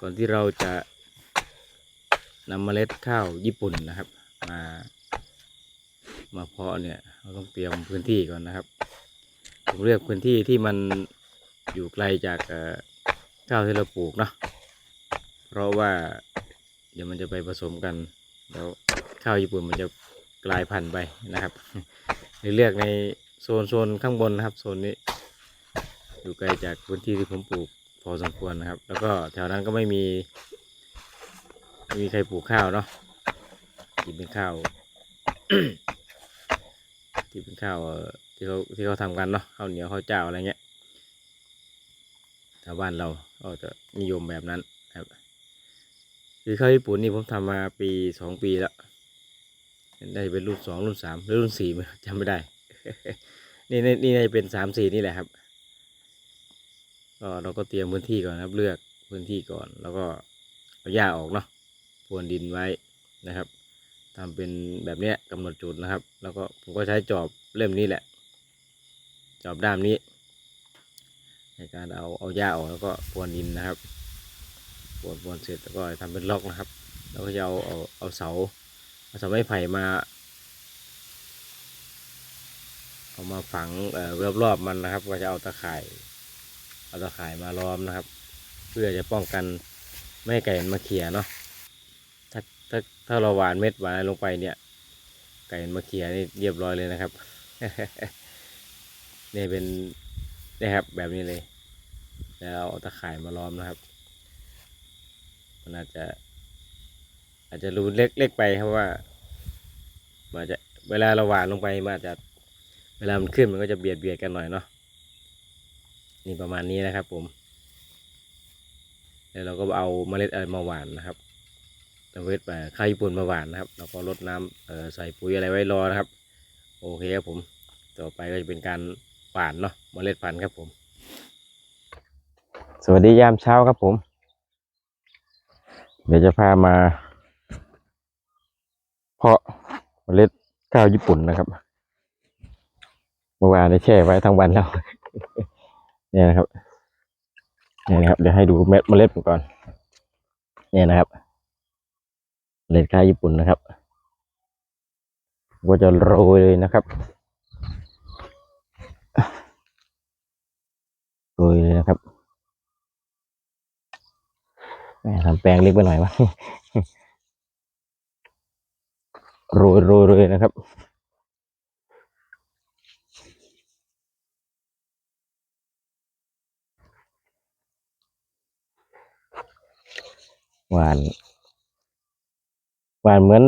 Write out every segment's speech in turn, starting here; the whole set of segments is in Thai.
ก่อนที่เราจะนำเมล็ดข้าวญี่ปุ่นนะครับ มามาเพาะเนี่ยเราต้องเตรียมพื้นที่ก่อนนะครับ ผมเลือกพื้นที่ที่มันอยู่ไกลจากข้าวที่เราปลูกเนาะเพราะว่าเดี๋ยวมันจะไปผสมกันแล้วข้าวญี่ปุ่นมันจะกลายพันธุ์ไปนะครับเลยเลือกในโซนโซนข้างบนนะครับโซนนี้อยู่ไกลจากพื้นที่ที่ผมปลูก อสมควรนะครับ แล้วก็แถวนั้นก็ไม่มีไม่มีใครปลูกข้าวเนาะที่เป็นข้าวที่เป็นข้าวที่เขาที่เขาทำกันเนาะข้าวเหนียวข้าวเจ้าอะไรเงี้ยชาวบ้านเราก็จะนิยมแบบนั้นครับคือข้าวญี่ปุ่นนี่ผมทำมาปีสองปีแล้วได้เป็นรุ่นสองรุ่นสามหรือรุ่นสี่ไม่จำไม่ได้ นี่นี่นี่น่าจะเป็นสามสี่นี่แหละครับ ก็เราก็เตรียมพื้นที่ก่อนนะครับ เลือกพื้นที่ก่อน แล้วก็เอาหญ้าออกเนาะพรวนดินไว้นะครับทำเป็นแบบเนี้ยกำหนดจุดนะครับ แล้วก็ผมก็ใช้จอบเล่มนี้แหละ จอบด้ามนี้ ในการเอาเอาหญ้าออกแล้วก็พรวนดินนะครับพรวนพรวนเสร็จแล้วก็ทำเป็นล็อกนะครับ แล้วก็จะเอาเอาเอาเสาเอาเสาไม้ไผ่มาเอามาฝังเอ่อรอบๆมันนะครับ ก็จะเอาตะข่าย เอาตะข่ายมาล้อมนะครับ เพื่อจะป้องกันไม่ให้ไก่มันมาเขี่ยเนาะถ้าถ้าถ้าเราหวานเม็ดหวานลงไปเนี่ย ไก่มันมาเขี่ยนี่เรียบร้อยเลยนะครับนี่เป็นนี่ครับแบบนี้เลย แล้วเอาตะข่ายมาล้อมนะครับ มันอาจจะ อาจจะรูเล็กเล็กไปครับว่ามันอาจจะเวลาเราหวานลงไปมันอาจจะเวลามันขึ้นมันก็จะเบียดเบียดกันหน่อยเนาะ นี่ประมาณนี้นะครับ ผมแล้วเราก็เอาเมล็ดอะไรมาหว่านนะครับเอาเมล็ดข้าวญี่ปุ่นมาหว่านนะครับแล้วก็รดน้ำใส่ปุ๋ยอะไรไว้รอนะครับ โอเคครับผม ต่อไปก็จะเป็นการหว่านเนาะเมล็ดพันธุ์ครับผม สวัสดียามเช้าครับผม เดี๋ยวจะพามา เพาะเมล็ดข้าวญี่ปุ่นนะครับ เมื่อวานได้แช่ไว้ทั้งวันแล้ว เนี่ยนะครับเนี่ยนะครับ เดี๋ยวให้ดูเม็ดเมล็ดมันก่อน เนี่ยนะครับเมล็ดข้าวญี่ปุ่นนะครับ ก็จะโรยเลยนะครับโรยเลยนะครับแม่ทำแปลงเล็กไปหน่อยวะโรยโรยโรยนะครับ หวาน หวานเหมือน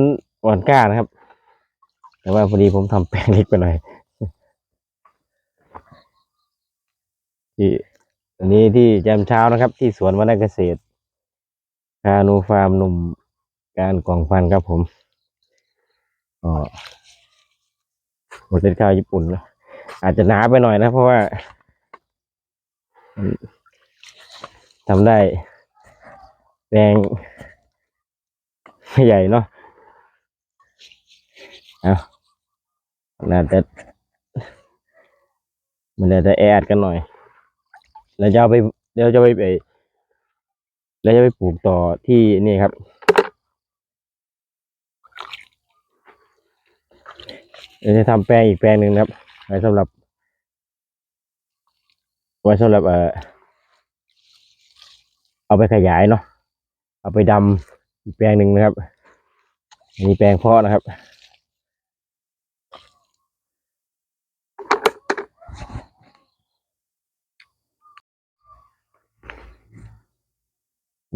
หวานก้านะครับ แต่ว่าพอดีผมทำแปลงเล็กไปหน่อยที่อันนี้ที่ยามเช้านะครับ ที่สวนวรรณเกษตรคานูฟาร์มหนุ่มการกล่องฟันครับผมอ๋อหมดเป็นข้าวญี่ปุ่นนะอาจจะหนาไปหน่อยนะ เพราะว่าทำได้ แรงไม่ใหญ่เนาะเอาน่าจะมันอาจจะแอดกันหน่อย แล้วจะเอาไปเดี๋ยวจะไปไปแล้วจะไปปลูกต่อที่นี่ครับ เดี๋ยวจะทำแปลงอีกแปลงหนึ่งครับไว้สำหรับ ไว้สำหรับเอ่อเอาไปขยายเนาะ เอาไปดำอีกแปลงหนึ่งนะครับอันนี้แปลงเพาะนะครับ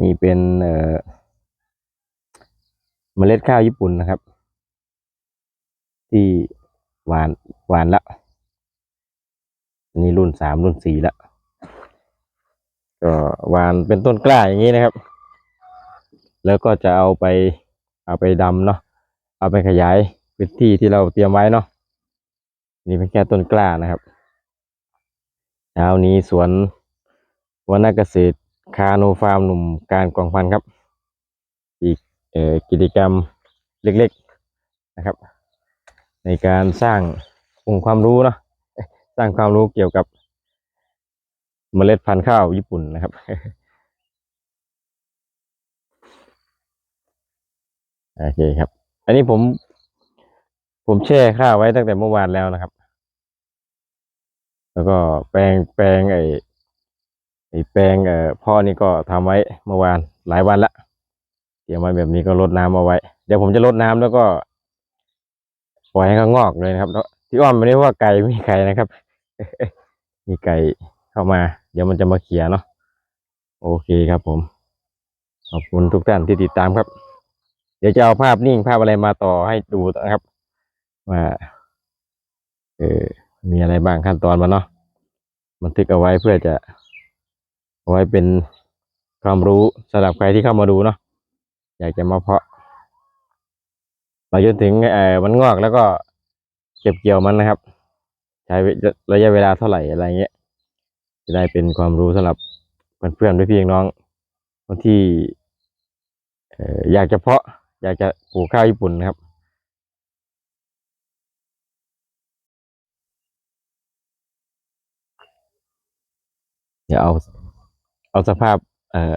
นี่เป็นเอ่อเมล็ดข้าวญี่ปุ่นนะครับ ที่หวานหวานละนนี้รุ่นสามรุ่นสี่ละก็หวานเป็นต้นกล้าอย่างนี้นะครับ แล้วก็จะเอาไปเอาไปดำเนาะเอาไปขยายพื้นที่ที่เราเตรียมไว้เนาะนี่เป็นแค่ต้นกล้านะครับเช้านี้สวนวรรณเกษตรคาโนฟาร์มหนุ่มการกองพันครับ อีกออกิจกรรมเล็กๆนะครับ ในการสร้างองค์ความรู้เนาะสร้างความรู้เกี่ยวกับเมล็ดพันธุ์ข้าวญี่ปุ่นนะครับ โอเคครับ อันนี้ผม ผมแช่ข้าวไว้ตั้งแต่เมื่อวานแล้วนะครับ แล้วก็แปลงแปลงไอ้ไอ้แปลงเอ่อพ่อนี่ก็ทำไว้เมื่อวานหลายวันละเตรียมไว้แบบนี้ก็รดน้ำเอาไว้ เดี๋ยวผมจะรดน้ำแล้วก็ปล่อยให้เขางอกเลยนะครับแล้วที่อ้อมไม่ได้ว่าไก่ไม่มีไก่นะครับ มีไก่เข้ามา เดี๋ยวมันจะมาเขียเนาะโอเคครับผม ขอบคุณทุกท่านที่ติดตามครับ เดี๋ยวจะเอาภาพนิ่งภาพอะไรมาต่อให้ดูนะครับว่าเออมีอะไรบ้างขั้นตอนมันเนาะบันทึกเอาไว้เพื่อจะเอาไว้เป็นความรู้สำหรับใครที่เข้ามาดูเนาะอยากจะมาเพาะมาจนถึงเออมันงอกแล้วก็เก็บเกี่ยวมันนะครับ ใช้ระยะเวลาเท่าไหร่อะไรเงี้ยจะได้เป็นความรู้สำหรับเพื่อนๆพี่ๆน้องคนที่อยากจะเพาะ อยากจะปลูกข้าวญี่ปุ่นนะครับ เดี๋ยวเอา เอาสภาพ เอ่อ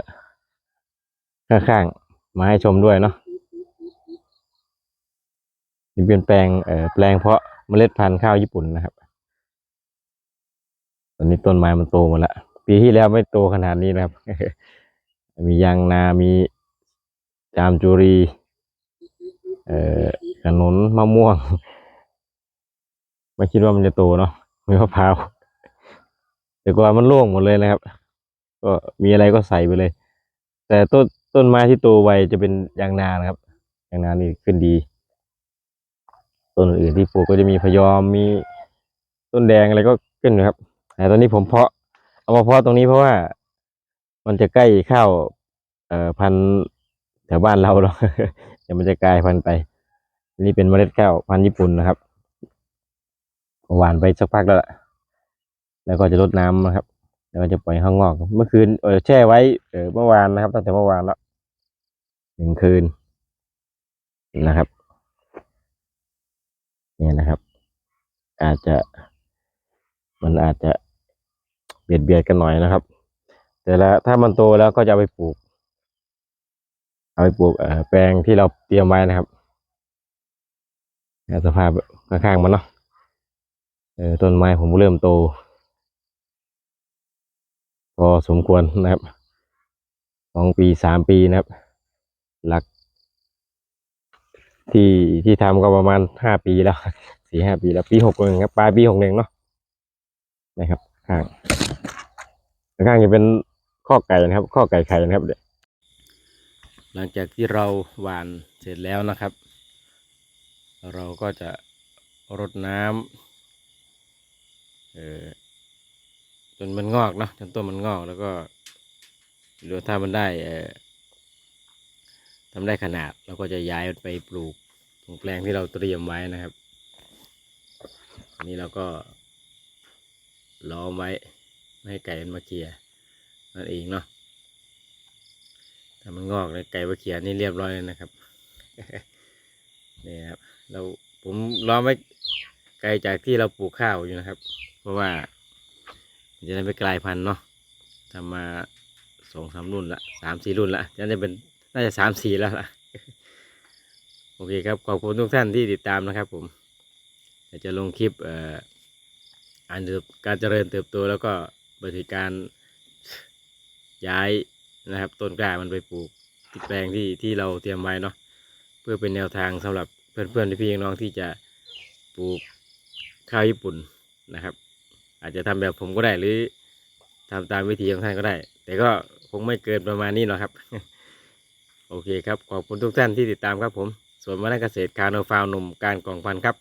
ข้างๆ มาให้ชมด้วยเนาะนี่เป็นแปลง เอ่อ แปลงเพาะเมล็ดพันธุ์ข้าวญี่ปุ่นนะครับ ตอนนี้ต้นไม้มันโตหมดละ ปีที่แล้วไม่โตขนาดนี้นะครับ มียางนา มีจามจุรี เอ่อขนุนมะม่วง ไม่คิดว่ามันจะโตเนาะมีมะพร้าวแต่ก่อนมันโล่งหมดเลยนะครับ ก็มีอะไรก็ใส่ไปเลย แต่ต้นต้นไม้ที่โตไวจะเป็นยางนานะครับยางนานี่ขึ้นดี ต้นอื่นที่ปลูกก็จะมีพยอมมีต้นแดงอะไรก็ขึ้นอยู่ครับแต่ตอนนี้ผมเพาะเอามาเพาะตรงนี้เพราะว่า มันจะใกล้ข้าวเอ่อพันธุ์ แถวบ้านเราเนาะเดี๋ยวมันจะกลายพันธุ์ไป นี่เป็นเมล็ดข้าวพันธุ์ญี่ปุ่นนะครับ หวานไปสักพักแล้วล่ะแล้วก็จะรดน้ำนะครับ แล้วก็จะปล่อยข้างงอก เมื่อคืนเออแช่ไว้เออเมื่อวานนะครับ ตั้งแต่เมื่อวานแล้วหนึ่งคืนนะครับเนี่ยนะครับ อาจจะมันอาจจะเบียดเบียดกันหน่อยนะครับ แต่ละถ้ามันโตแล้วก็จะไปปลูก เอาไปปลูกแปลงที่เราเตรียมไว้นะครับสภาพข้างๆมันเนาะเออต้นไม้ผมเริ่มโต พอสมควรนะครับสองปีสามปีนะครับ หลัก ที่ที่ทำก็ประมาณห้าปีแล้วสี่ห้าปีแล้วปีหกหนึ่งครับปลายปีหกหนึ่งเนาะนะครับข้างข้างจะเป็นข้อไก่นะครับ ข้อไก่ไข่นะครับเดี๋ยว หลังจากที่เราหว่านเสร็จแล้วนะครับ เราก็จะรดน้ำเอ่อจนมันงอกเนาะจนต้นมันงอกแล้วก็หรือถ้ามันได้ทำได้ขนาดเราก็จะย้ายไปปลูกตรงแปลงที่เราเตรียมไว้นะครับนนี้เราก็ล้อมไว้ไม่ให้ไก่มันมาเกียนั่นเองเนาะ ถ้ามันงอกเลยไก่มาเขียนี่เรียบร้อยเลยนะครับนี่ครับ เราผมล้อมไว้ไกลจากที่เราปลูกข้าวอยู่นะครับ เพราะว่ามันจะได้ไม่กลายพันธุ์เนาะทำมาสองสามรุ่นละสามสี่รุ่นละน่าจะเป็นน่าจะสามสี่แล้วล่ะโอเคครับขอบคุณทุกท่านที่ติดตามนะครับ ผมจะลงคลิปอ่ารเติบการเจริญเติบโตแล้วก็บริการย้าย นะครับ ต้นกล้ามันไปปลูกที่แปลงที่ที่เราเตรียมไว้เนาะเพื่อเป็นแนวทางสำหรับเพื่อนๆพี่ๆน้องที่จะปลูกข้าวญี่ปุ่นนะครับ อาจจะทำแบบผมก็ได้หรือทำตามวิธีของท่านก็ได้ แต่ก็คงไม่เกินประมาณนี้หรอกครับ โอเคครับ ขอบคุณทุกท่านที่ติดตามครับผม ส่วนมาด้านเกษตรคาโนฟาวนุ่มการกองพันครับ